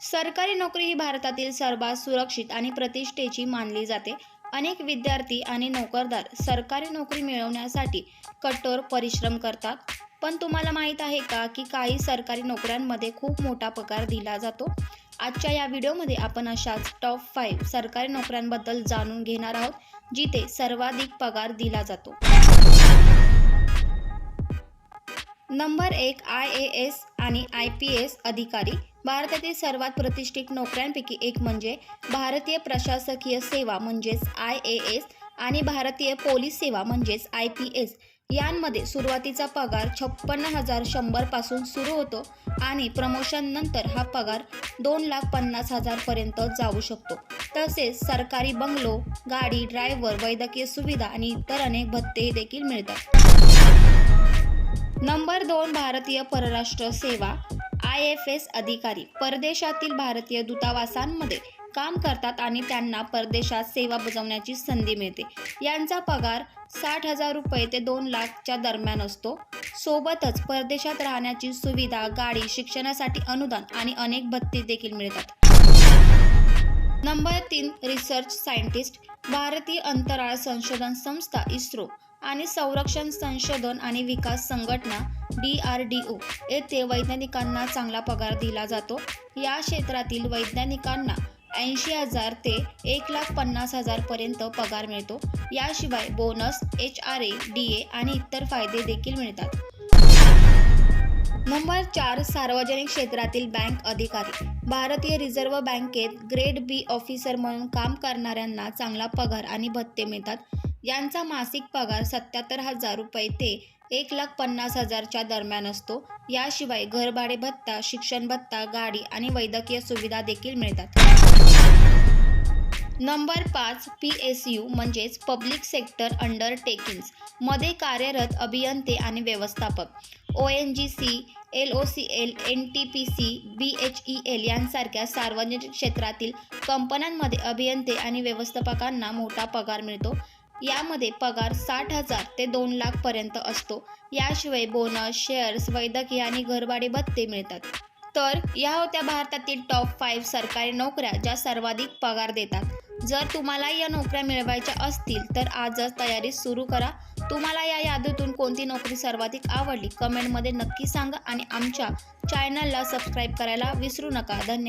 सरकारी नोकरी ही भारतातील सर्वात सुरक्षित आणि प्रतिष्ठेची मानली जाते. अनेक विद्यार्थी आणि नोकरदार सरकारी नोकरी मिळवण्यासाठी कठोर परिश्रम करतात. पण तुम्हाला माहीत आहे का की काही सरकारी नोकऱ्यांमध्ये खूप मोठा पगार दिला जातो? आजच्या या व्हिडिओमध्ये आपण अशाच टॉप फाईव्ह सरकारी नोकऱ्यांबद्दल जाणून घेणार आहोत जिथे सर्वाधिक पगार दिला जातो. नंबर एक आय ए एस आणि आय पी एस अधिकारी. भारतातील सर्वात प्रतिष्ठित नोकऱ्यांपैकी एक म्हणजे भारतीय प्रशासकीय सेवा म्हणजेच आय ए एस आणि भारतीय पोलीस सेवा म्हणजेच आय पी एस. यांमध्ये सुरुवातीचा पगार छप्पन्न हजार शंभरपासून सुरू होतो आणि प्रमोशननंतर हा पगार दोन लाख पन्नास हजारपर्यंत जाऊ शकतो. तसेच सरकारी बंगलो गाडी ड्रायव्हर वैद्यकीय सुविधा आणि इतर अनेक भत्ते देखील मिळतात. नंबर दोन भारतीय परराष्ट्र सेवा. आय एफ एस अधिकारी परदेशातील भारतीय दूतावासांमध्ये काम करतात आणि त्यांना परदेशात सेवा बजावण्याची संधी मिळते. यांचा पगार साठ हजार रुपये ते दोन लाखच्या दरम्यान असतो. सोबतच परदेशात राहण्याची सुविधा गाडी शिक्षणासाठी अनुदान आणि अनेक भत्ते देखील मिळतात. नंबर तीन रिसर्च सायंटिस्ट भारतीय अंतराळ संशोधन संस्था इस्रो. आणि संरक्षण संशोधन आणि विकास संघटना डी आर डी ओ येथे वैज्ञानिकांना चांगला पगार दिला जातो. या क्षेत्रातील वैज्ञानिकांना ऐंशी हजार ते एक लाख पन्नास हजारपर्यंत पगार मिळतो. याशिवाय bonus H R A D A आणि इतर फायदे देखील मिळतात. नंबर चार सार्वजनिक क्षेत्रातील बँक अधिकारी. भारतीय रिझर्व्ह बँकेत ग्रेड बी ऑफिसर म्हणून काम करणाऱ्यांना चांगला पगार आणि भत्ते मिळतात. यांचा मासिक पगार सत्याहत्तर हजार रुपये ते एक लाख पन्नास हजारच्या दरम्यान असतो. याशिवाय घरभाडे भत्ता शिक्षण भत्ता गाडी आणि वैद्यकीय सुविधा देखील मिळतात. नंबर पाच पी एस यू म्हणजेच पब्लिक सेक्टर अंडरटेकिंग्स. मध्ये कार्यरत अभियंते आणि व्यवस्थापक. O N G C L O C L N T P C B H E L यांसारख्या सार्वजनिक क्षेत्रातील कंपन्यांमध्ये अभियंते आणि व्यवस्थापकांना मोठा पगार मिळतो. यामध्ये पगार साठ हजार ते दोन लाखपर्यंत असतो. याशिवाय बोनस शेअर्स वैद्यकीय आणि घरभाडे भत्ते मिळतात. तर या होत्या भारतातील टॉप फाईव्ह सरकारी नोकऱ्या ज्या सर्वाधिक पगार देतात. जर तुम्हाला या नोकऱ्या मिळवायच्या असतील तर आजच तयारी सुरू करा. तुम्हाला या यादीतून कोणती नोकरी सर्वाधिक आवडली? कमेंटमध्ये नक्की सांगा आणि आमच्या चॅनलला सबस्क्राईब करायला विसरू नका. धन्यवाद.